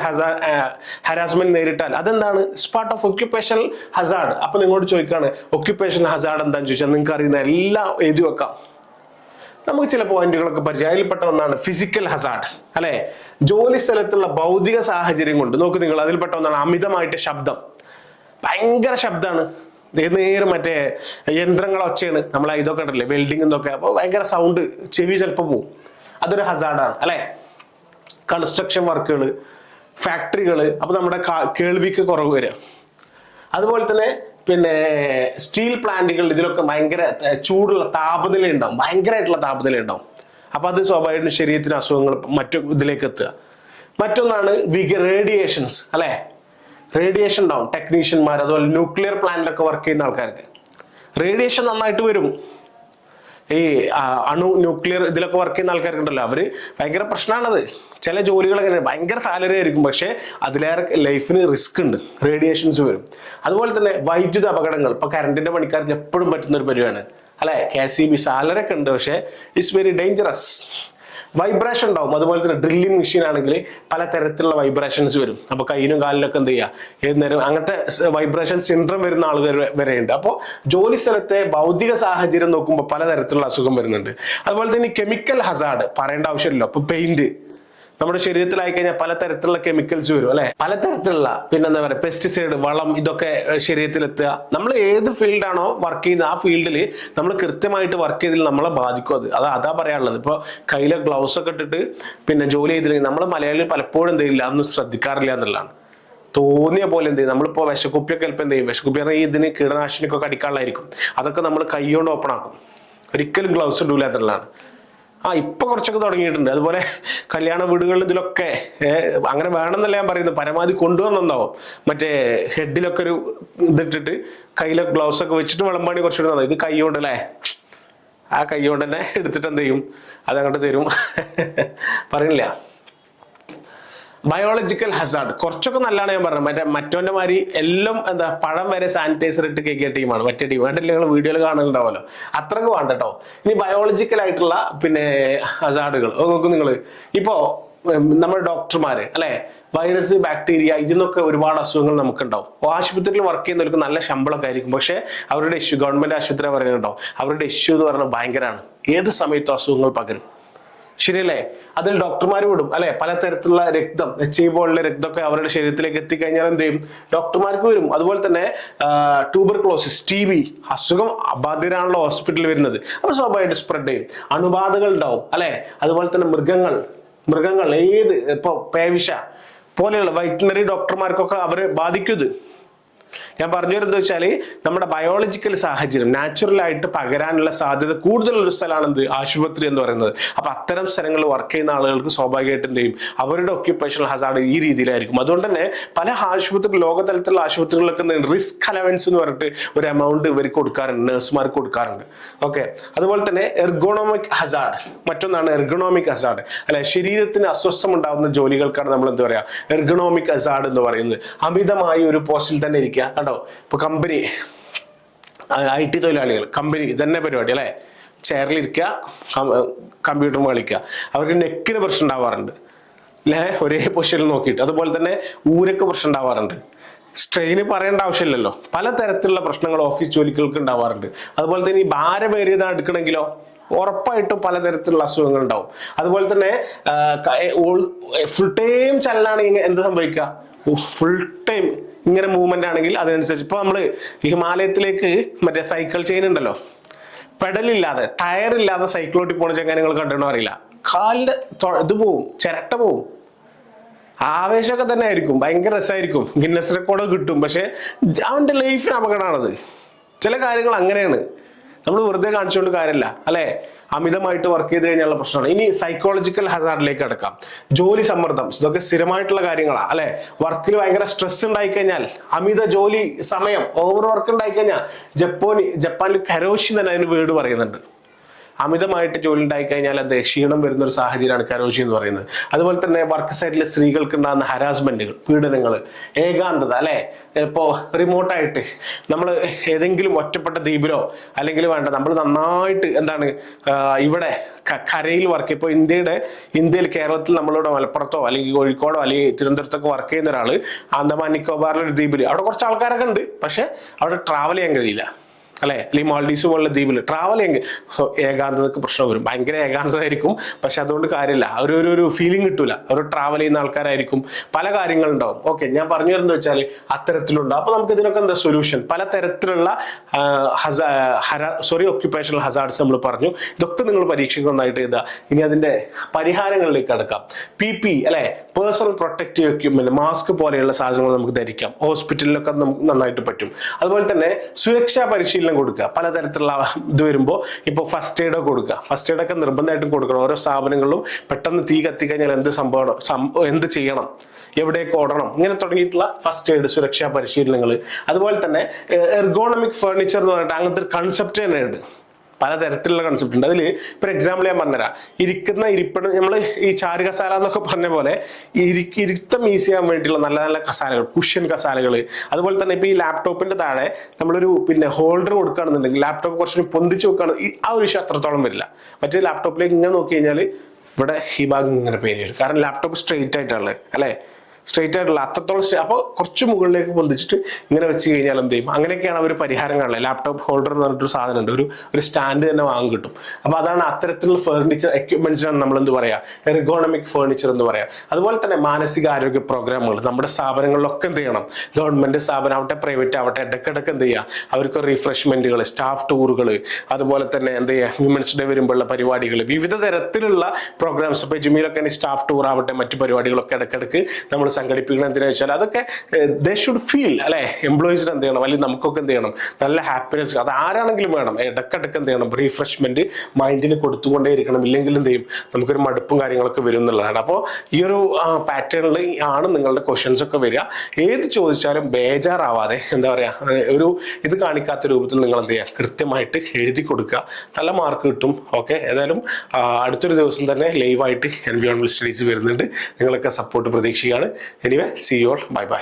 ഹരാസ്മെന്റ് നേരിട്ടാൽ അതെന്താണ്? പാർട്ട് ഓഫ് ഒക്യുപ്പേഷണൽ ഹസാർഡ് അപ്പൊ നിങ്ങളോട് ചോദിക്കാണ് ഒക്യുപ്പേഷണൽ ഹസാർഡ് എന്താണെന്ന് ചോദിച്ചാൽ നിങ്ങൾക്ക് അറിയുന്ന എല്ലാം എഴുതി വെക്കാം. നമുക്ക് ചില പോയിന്റുകളൊക്കെ പരിചയം. അതിൽപ്പെട്ട ഒന്നാണ് ഫിസിക്കൽ ഹസാർഡ് അല്ലെ? ജോലി സ്ഥലത്തുള്ള ഭൗതിക സാഹചര്യം കൊണ്ട് നോക്ക് നിങ്ങൾ അതിൽപ്പെട്ട ഒന്നാണ് അമിതമായിട്ട് ശബ്ദം. ഭയങ്കര ശബ്ദമാണ് നേരെ മറ്റേ യന്ത്രങ്ങൾ ഒച്ചയാണ്. നമ്മൾ ഇതൊക്കെ ഉണ്ടല്ലേ വെൽഡിംഗ് എന്നൊക്കെ. അപ്പോൾ ഭയങ്കര സൗണ്ട് ചെവി ചിലപ്പോൾ പോവും. അതൊരു ഹസാർഡാണ് അല്ലെ? കൺസ്ട്രക്ഷൻ വർക്കുകൾ ഫാക്ടറികൾ അപ്പൊ നമ്മുടെ കേൾവിക്ക് കുറവ് വരിക. അതുപോലെ തന്നെ പിന്നെ സ്റ്റീൽ പ്ലാന്റുകൾ ഇതിലൊക്കെ ഭയങ്കര ചൂടുള്ള താപനില ഉണ്ടാവും ഭയങ്കരമായിട്ടുള്ള താപനില ഉണ്ടാവും അപ്പൊ അത് സ്വാഭാവികമായിട്ടും ശരീരത്തിന് അസുഖങ്ങൾ മറ്റു ഇതിലേക്ക് എത്തുക. മറ്റൊന്നാണ് വിക റേഡിയേഷൻസ് അല്ലെ? റേഡിയേഷൻ ഉണ്ടാവും. ടെക്നീഷ്യന്മാർ അതുപോലെ ന്യൂക്ലിയർ പ്ലാന്റിലൊക്കെ വർക്ക് ചെയ്യുന്ന ആൾക്കാർക്ക്. റേഡിയേഷൻ നന്നായിട്ട് വരും. ഈ അണു ന്യൂക്ലിയർ ഇതിലൊക്കെ വർക്ക് ചെയ്യുന്ന ആൾക്കാർക്കുണ്ടല്ലോ അവർ ഭയങ്കര പ്രശ്നമാണത് ചില ജോലികൾ അങ്ങനെ ഭയങ്കര സാലറി ആയിരിക്കും. പക്ഷേ അതിലേറെ ലൈഫിന് റിസ്ക് ഉണ്ട്. റേഡിയേഷൻസ് വരും. അതുപോലെ തന്നെ വൈദ്യുത അപകടങ്ങൾ. ഇപ്പൊ കറണ്ടിന്റെ പണിക്കാർക്ക് എപ്പോഴും പറ്റുന്ന ഒരു പരിപാടിയാണ്. അല്ലെ? കെ സി ബി സാലറി ഒക്കെ ഉണ്ട്. പക്ഷെ ഇറ്റ്സ് വെരി ഡേഞ്ചറസ് വൈബ്രേഷൻ ഉണ്ടാവും. അതുപോലെ തന്നെ ഡ്രില്ലിംഗ് മെഷീൻ ആണെങ്കിൽ പല തരത്തിലുള്ള വൈബ്രേഷൻസ് വരും. അപ്പൊ കൈയിലും കാലിലൊക്കെ എന്ത് ചെയ്യുക? ഏത് നേരം അങ്ങനത്തെ വൈബ്രേഷൻ സിൻഡ്രം വരുന്ന ആളുകൾ വരെയുണ്ട്. അപ്പോൾ ജോലി സ്ഥലത്തെ ഭൗതിക സാഹചര്യം നോക്കുമ്പോൾ പലതരത്തിലുള്ള അസുഖം വരുന്നുണ്ട്. അതുപോലെ തന്നെ കെമിക്കൽ ഹസാർഡ് പറയേണ്ട ആവശ്യമില്ലല്ലോ. അപ്പൊ പെയിന്റ് നമ്മുടെ ശരീരത്തിലായി കഴിഞ്ഞാൽ പലതരത്തിലുള്ള കെമിക്കൽസ് വരും അല്ലെ? പലതരത്തിലുള്ള പിന്നെന്താ പറയുക പെസ്റ്റിസൈഡ് വളം ഇതൊക്കെ ശരീരത്തിൽ ശരീരത്തിലെത്തുക. നമ്മൾ ഏത് ഫീൽഡാണോ വർക്ക് ചെയ്യുന്നത് ആ ഫീൽഡിൽ നമ്മൾ കൃത്യമായിട്ട് വർക്ക് ചെയ്തതിൽ നമ്മളെ ബാധിക്കും അത്. അത് അതാ പറയാനുള്ളത്. ഇപ്പോൾ കയ്യിലെ ഗ്ലൗസ് ഒക്കെ ഇട്ടിട്ട് പിന്നെ ജോലി ചെയ്തില്ലെങ്കിൽ നമ്മൾ മലയാളികൾ പലപ്പോഴും എന്ത് ചെയ്യില്ല അതൊന്നും ശ്രദ്ധിക്കാറില്ല എന്നുള്ളതാണ്. തോന്നിയ പോലെ എന്ത് ചെയ്യും? നമ്മളിപ്പോൾ വിശക്കുപ്പിയൊക്കെ ചിലപ്പോൾ എന്ത് ചെയ്യും? വിശക്കുപ്പി പറഞ്ഞാൽ ഇതിന് കീടനാശിനിക്കൊക്കെ അടിക്കാനുള്ളതായിരിക്കും. അതൊക്കെ നമ്മൾ കൈ കൊണ്ട് ഓപ്പൺ ആക്കും. ഒരിക്കലും ഗ്ലൗസ് ഇടൂല ആ ഇപ്പൊ കുറച്ചൊക്കെ തുടങ്ങിയിട്ടുണ്ട്. അതുപോലെ കല്യാണ വീടുകളിൽ ഇതിലൊക്കെ അങ്ങനെ വേണമെന്നല്ല ഞാൻ പറയുന്നത്. പരമാവധി കൊണ്ടുവന്നുണ്ടാവും മറ്റേ ഹെഡിലൊക്കെ ഒരു ഇതിട്ടിട്ട് കയ്യിലെ ഗ്ലൗസ് ഒക്കെ വെച്ചിട്ട് വിളമ്പാണി കുറച്ചുകൂടെ നന്നായി. ഇത് കൈ കൊണ്ടല്ലേ ആ കൈ കൊണ്ട് തന്നെ എടുത്തിട്ട് എന്ത് ചെയ്യും? അതങ്ങോട്ട് തരും. പറയില്ല ബയോളജിക്കൽ ഹസാർഡ് കുറച്ചൊക്കെ നല്ലതാണ് ഞാൻ പറഞ്ഞത്. മറ്റേ മറ്റോന്റെ മാതിരി എല്ലാം എന്താ പഴം വരെ സാനിറ്റൈസർ ഇട്ട് കേക്കിയ ടീമാണ് മറ്റേ ടീം വേണ്ടല്ലേ നിങ്ങൾ വീഡിയോയിൽ കാണുന്നുണ്ടാവല്ലോ അത്രയ്ക്ക് വേണ്ട കേട്ടോ ഇനി ബയോളജിക്കൽ ആയിട്ടുള്ള പിന്നെ ഹസാർഡുകൾ നോക്കൂ നിങ്ങൾ ഇപ്പോ നമ്മുടെ ഡോക്ടർമാര് അല്ലെ? വൈറസ് ബാക്ടീരിയ ഇതിന്നൊക്കെ ഒരുപാട് അസുഖങ്ങൾ നമുക്കുണ്ടാവും. ആശുപത്രിയിൽ വർക്ക് ചെയ്യുന്നവർക്ക് നല്ല ശമ്പളമൊക്കെ ആയിരിക്കും. പക്ഷേ അവരുടെ ഇഷ്യൂ ഗവൺമെന്റ് ആശുപത്രി പറയുന്നുണ്ടാവും അവരുടെ ഇഷ്യൂ എന്ന് പറഞ്ഞാൽ ഭയങ്കരമാണ്. ഏത് സമയത്തും അസുഖങ്ങൾ പകരും. ശരിയല്ലേ? അതിൽ ഡോക്ടർമാർ വിടും അല്ലെ? പലതരത്തിലുള്ള രക്തം എച്ച് ഐ പോലുള്ള രക്തമൊക്കെ അവരുടെ ശരീരത്തിലേക്ക് എത്തിക്കഴിഞ്ഞാൽ എന്ത് ചെയ്യും? ഡോക്ടർമാർക്ക് വരും. അതുപോലെ തന്നെ ട്യൂബർ ക്ലോസിസ് ടി ബി അസുഖം അബാധിതരാണല്ലോ ഹോസ്പിറ്റലിൽ വരുന്നത്. അപ്പൊ സ്വാഭാവികമായിട്ട് സ്പ്രെഡ് ചെയ്യും. അണുബാധകൾ ഉണ്ടാവും അല്ലെ? അതുപോലെ തന്നെ മൃഗങ്ങൾ മൃഗങ്ങൾ ഏത് ഇപ്പൊ പേവിഷ പോലെയുള്ള വൈറ്റിനറി ഡോക്ടർമാർക്കൊക്കെ അവരെ ബാധിക്കും ഇത്. ഞാൻ പറഞ്ഞു വരുന്നത് വെച്ചാൽ നമ്മുടെ ബയോളജിക്കൽ സാഹചര്യം നാച്ചുറൽ ആയിട്ട് പകരാനുള്ള സാധ്യത കൂടുതലുള്ള സ്ഥലമാണ് എന്ത് ആശുപത്രി എന്ന് പറയുന്നത്. അപ്പൊ അത്തരം സ്ഥലങ്ങളിൽ വർക്ക് ചെയ്യുന്ന ആളുകൾക്ക് സ്വാഭാവികമായിട്ടും ചെയ്യും? അവരുടെ ഒക്യുപ്പേഷണൽ ഹസാർഡ് ഈ രീതിയിലായിരിക്കും. അതുകൊണ്ട് തന്നെ പല ആശുപത്രി ലോകതലത്തിലുള്ള ആശുപത്രികളൊക്കെ റിസ്ക് അലവൻസ് എന്ന് പറഞ്ഞിട്ട് ഒരു എമൗണ്ട് ഇവർക്ക് കൊടുക്കാറുണ്ട് നഴ്സുമാർക്ക് കൊടുക്കാറുണ്ട്. ഓക്കെ അതുപോലെ തന്നെ എർഗോണോമിക് ഹസാർഡ് മറ്റൊന്നാണ് എർഗണോമിക് ഹസാർഡ് അല്ലെ ശരീരത്തിന് അസ്വസ്ഥം ഉണ്ടാകുന്ന ജോലികൾക്കാണ് നമ്മൾ എന്താ പറയാ? എർഗണോമിക് ഹസാർഡ് എന്ന് പറയുന്നത്. അമിതമായി ഒരു പോസ്റ്റിൽ തന്നെ ഇരിക്കുക. കണ്ടോ? ഇപ്പൊ കമ്പനി ഐ ടി തൊഴിലാളികൾ കമ്പനി ഇതന്നെ പരിപാടി അല്ലെ? ചെയറിലിരിക്കുക കമ്പ്യൂട്ടർ കളിക്കുക അവർക്ക് നെക്കിന് പ്രശ്നം ഉണ്ടാവാറുണ്ട്. അല്ലേ ഒരേ പൊസിഷനിൽ നോക്കിയിട്ട്. അതുപോലെ തന്നെ ഊരക്ക് പ്രശ്നം ഉണ്ടാവാറുണ്ട്. സ്ട്രെയിന് പറയേണ്ട ആവശ്യമില്ലല്ലോ. പലതരത്തിലുള്ള പ്രശ്നങ്ങൾ ഓഫീസ് ജോലികൾക്ക് ഉണ്ടാവാറുണ്ട്. അതുപോലെ തന്നെ ഈ ഭാരമേറിയതാണ് എടുക്കണമെങ്കിലോ ഉറപ്പായിട്ടും പലതരത്തിലുള്ള അസുഖങ്ങൾ ഉണ്ടാവും. അതുപോലെ തന്നെ ഫുൾ ടൈം ചലനാണെങ്കിൽ എന്ത് സംഭവിക്കുക? ഫുൾ ടൈം ഇങ്ങനെ മൂവ്മെന്റ് ആണെങ്കിൽ അതിനനുസരിച്ച് ഇപ്പൊ നമ്മൾ ഈ ഹിമാലയത്തിലേക്ക് മറ്റേ സൈക്കിൾ ചെയിൻ ഉണ്ടല്ലോ. പെഡലില്ലാതെ ടയർ ഇല്ലാതെ സൈക്കിളോട്ടി പോണ ചെങ്ങനെ നിങ്ങൾ കണ്ടിട്ടോ അറിയില്ല. കാലിന്റെ ഇത് പോവും ചിരട്ട പോവും. ആവേശമൊക്കെ തന്നെ ആയിരിക്കും ഭയങ്കര രസമായിരിക്കും. ഗിന്നസ് റെക്കോർഡ് കിട്ടും പക്ഷെ അവന്റെ ലൈഫിന് അപകടമാണത്. ചില കാര്യങ്ങൾ അങ്ങനെയാണ്. നമ്മൾ വെറുതെ കാണിച്ചുകൊണ്ട് കാര്യമല്ല അല്ലെ? അമിതമായിട്ട് വർക്ക് ചെയ്ത് കഴിഞ്ഞാൽ പ്രശ്നമാണ്. ഇനി സൈക്കോളജിക്കൽ ഹസാർഡിലേക്ക് അടക്കാം ജോലി സമ്മർദ്ദം. ഇതൊക്കെ സ്ഥിരമായിട്ടുള്ള കാര്യങ്ങളാണ് അല്ലെ? വർക്കിൽ ഭയങ്കര സ്ട്രെസ് ഉണ്ടായി കഴിഞ്ഞാൽ അമിത ജോലി സമയം ഓവർ വർക്ക് ഉണ്ടായി കഴിഞ്ഞാൽ ജപ്പോനി ജപ്പാനിൽ കരോഷി തന്നെ അതിന് വീട് പറയുന്നുണ്ട്. അമിതമായിട്ട് ജോലി ഉണ്ടായി കഴിഞ്ഞാൽ അത് ക്ഷീണം വരുന്ന ഒരു സാഹചര്യമാണ് കരോജി എന്ന് പറയുന്നത്. അതുപോലെ തന്നെ വർക്ക് സൈഡിലെ സ്ത്രീകൾക്ക് ഉണ്ടാകുന്ന ഹരാസ്മെന്റുകൾ പീഡനങ്ങൾ ഏകാന്തത അല്ലെ? ഇപ്പോ റിമോട്ടായിട്ട് നമ്മൾ ഏതെങ്കിലും ഒറ്റപ്പെട്ട ദ്വീപിലോ അല്ലെങ്കിൽ വേണ്ട നമ്മൾ നന്നായിട്ട് എന്താണ് ഇവിടെ കരയിൽ വർക്ക് ഇപ്പോൾ ഇന്ത്യയുടെ ഇന്ത്യയിൽ കേരളത്തിൽ നമ്മളിവിടെ മലപ്പുറത്തോ അല്ലെങ്കിൽ കോഴിക്കോടോ അല്ലെങ്കിൽ തിരുവനന്തപുരത്തൊക്കെ വർക്ക് ചെയ്യുന്ന ഒരാൾ അന്തമാൻ നിക്കോബാറിലെ ഒരു ദ്വീപിൽ അവിടെ കുറച്ച് ആൾക്കാരൊക്കെ ഉണ്ട് പക്ഷെ അവിടെ ട്രാവൽ ചെയ്യാൻ കഴിയില്ല. അല്ലെ? അല്ലെങ്കിൽ മാൾഡീവ്സ് പോലുള്ള ദ്വീപിൽ ട്രാവൽ ചെയ്യുക സോ ഏകാന്തതക്ക് പ്രശ്നം വരും. ഭയങ്കര ഏകാന്തതായിരിക്കും. പക്ഷെ അതുകൊണ്ട് കാര്യമില്ല. ഒരു ഒരു ഒരു ഫീലിംഗ് കിട്ടൂല. ഒരു ട്രാവൽ ചെയ്യുന്ന ആൾക്കാരായിരിക്കും. പല കാര്യങ്ങളുണ്ടാവും. ഓക്കെ ഞാൻ പറഞ്ഞു വരുന്നത് വെച്ചാൽ അത്തരത്തിലുണ്ട്. അപ്പൊ നമുക്ക് ഇതിനൊക്കെ എന്താ സൊല്യൂഷൻ പല തരത്തിലുള്ള സോറി ഒക്യുപ്പേഷണൽ ഹസാർഡ്സ് നമ്മൾ പറഞ്ഞു. ഇതൊക്കെ നിങ്ങൾ പരീക്ഷയ്ക്ക് നന്നായിട്ട് എഴുതുക ഇനി അതിന്റെ പരിഹാരങ്ങളിലേക്ക് കടക്കാം. പി പി അല്ലെ? പേഴ്സണൽ പ്രൊട്ടക്റ്റീവ് എക്യുപ്മെന്റ് മാസ്ക് പോലെയുള്ള സാധനങ്ങൾ നമുക്ക് ധരിക്കാം. ഹോസ്പിറ്റലിലൊക്കെ നമുക്ക് നന്നായിട്ട് പറ്റും. അതുപോലെ തന്നെ സുരക്ഷാ പരിശീലനം കൊടുക്കുക. പലതരത്തിലുള്ള ഇത് വരുമ്പോൾ ഇപ്പോൾ ഫസ്റ്റ് എയ്ഡ് കൊടുക്കുക. ഫസ്റ്റ് എയ്ഡൊക്കെ നിർബന്ധമായിട്ടും കൊടുക്കണം. ഓരോ സ്ഥാപനങ്ങളിലും പെട്ടെന്ന് തീ കത്തിക്കഴിഞ്ഞാൽ എന്ത് സംഭവം എന്ത് ചെയ്യണം? എവിടേക്ക് ഓടണം? ഇങ്ങനെ തുടങ്ങിയിട്ടുള്ള ഫസ്റ്റ് എയ്ഡ് സുരക്ഷാ പരിശീലനങ്ങൾ അതുപോലെ തന്നെ എർഗോണമിക് ഫർണിച്ചർ എന്ന് പറഞ്ഞിട്ട് അങ്ങനത്തെ ഒരു കൺസെപ്റ്റ് തന്നെ ഉണ്ട്. പലതരത്തിലുള്ള കൺസെപ്റ്റ് ഉണ്ട്. അതിൽ ഇപ്പോൾ എക്സാമ്പിൾ ഞാൻ പറഞ്ഞുതരാം. ഇരിക്കുന്ന ഇരിപ്പിടം നമ്മൾ ഈ ചാരു കസാല എന്നൊക്കെ പറഞ്ഞ പോലെ ഇരുത്തം ഈസി ചെയ്യാൻ വേണ്ടിയിട്ടുള്ള നല്ല നല്ല കസാലകൾ കുഷ്യൻ കസാലകൾ. അതുപോലെ തന്നെ ഇപ്പോൾ ഈ ലാപ്ടോപ്പിന്റെ താഴെ നമ്മളൊരു പിന്നെ ഹോൾഡർ കൊടുക്കുകയാണെന്നുണ്ടെങ്കിൽ ലാപ്ടോപ്പ് കുറച്ചുകൂടി പൊന്തിച്ച് വെക്കുകയാണ്. ആ ഒരു ഇഷ്യൂ അത്രത്തോളം വരില്ല. മറ്റേ ലാപ്ടോപ്പിലേക്ക് ഇങ്ങനെ നോക്കി കഴിഞ്ഞാൽ ഇവിടെ ഹിബാഗ് ഇങ്ങനെ പേര് വരും. കാരണം ലാപ്ടോപ്പ് സ്ട്രെയിറ്റ് ആയിട്ടാണ് അല്ലേ? സ്ട്രെയിറ്റ് ആയിട്ടുള്ള അത്രത്തോളം അപ്പോൾ കുറച്ച് മുകളിലേക്ക് പൊന്തിച്ചിട്ട് ഇങ്ങനെ വെച്ച് കഴിഞ്ഞാൽ എന്ത് ചെയ്യും? അങ്ങനെയൊക്കെയാണ് അവർ പരിഹാരം കാണുന്നത്. ലാപ്ടോപ്പ് ഹോൾഡർ എന്ന് പറഞ്ഞിട്ടൊരു സാധനം ഉണ്ട്. ഒരു ഒരു സ്റ്റാൻഡ് തന്നെ വാങ്ങി കിട്ടും. അപ്പോൾ അതാണ് അത്തരത്തിലുള്ള ഫേർണിച്ചർ എക്യുപ്മെന്റ്സിനാണ് നമ്മൾ എന്ത് പറയാ? എർഗോണമിക് ഫേർണിച്ചർ എന്ന് പറയാം. അതുപോലെ തന്നെ മാനസികാരോഗ്യ പ്രോഗ്രാമുകൾ നമ്മുടെ സ്ഥാപനങ്ങളിലൊക്കെ എന്ത് ചെയ്യണം? ഗവൺമെന്റ് സ്ഥാപനം ആവട്ടെ പ്രൈവറ്റ് ആവട്ടെ ഇടക്കിടക്ക് എന്ത് ചെയ്യുക അവർക്ക് റിഫ്രഷ്മെന്റുകൾ സ്റ്റാഫ് ടൂറുകൾ അതുപോലെ തന്നെ എന്ത് ചെയ്യുക വിമൻസ് ഡേ വരുമ്പോഴുള്ള പരിപാടികൾ വിവിധ തരത്തിലുള്ള പ്രോഗ്രാംസ് ഇപ്പോൾ ജിമ്മിലൊക്കെ സ്റ്റാഫ് ടൂർ ആവട്ടെ മറ്റു പരിപാടികളൊക്കെ ഇടക്കിടക്ക് നമ്മൾ സംഘടിപ്പിക്കണം എന്തിനാ വെച്ചാൽ അതൊക്കെ ദേ ഷുഡ് ഫീൽ അല്ലെ? എംപ്ലോയീസിന് എന്ത് ചെയ്യണം? അല്ലെങ്കിൽ നമുക്കൊക്കെ എന്ത് ചെയ്യണം? നല്ല ഹാപ്പിനെസ് അത് ആരാണെങ്കിലും വേണം. ഇടക്കിടക്ക് എന്ത് ചെയ്യണം? റീഫ്രഷ്മെന്റ് മൈൻഡിന് കൊടുത്തുകൊണ്ടേ ഇരിക്കണം. ഇല്ലെങ്കിൽ എന്ത് ചെയ്യും? നമുക്കൊരു മടുപ്പും കാര്യങ്ങളൊക്കെ വരും എന്നുള്ളതാണ്. അപ്പോൾ ഈ ഒരു പാറ്റേണിൽ ആണ് നിങ്ങളുടെ ക്വസ്റ്റ്യൻസ് ഒക്കെ വരിക. ഏത് ചോദിച്ചാലും ബേജാറാവാതെ എന്താ പറയുക ഒരു ഇത് കാണിക്കാത്ത രൂപത്തിൽ നിങ്ങൾ എന്ത് ചെയ്യുക? കൃത്യമായിട്ട് എഴുതി കൊടുക്കുക. നല്ല മാർക്ക് കിട്ടും. ഓക്കെ ഏതായാലും അടുത്തൊരു ദിവസം തന്നെ ലൈവായിട്ട് എൻവിയോൺമെന്റ് സ്റ്റഡീസ് വരുന്നുണ്ട്. നിങ്ങളൊക്കെ സപ്പോർട്ട് പ്രതീക്ഷിക്കുകയാണ്. Anyway see y'all bye bye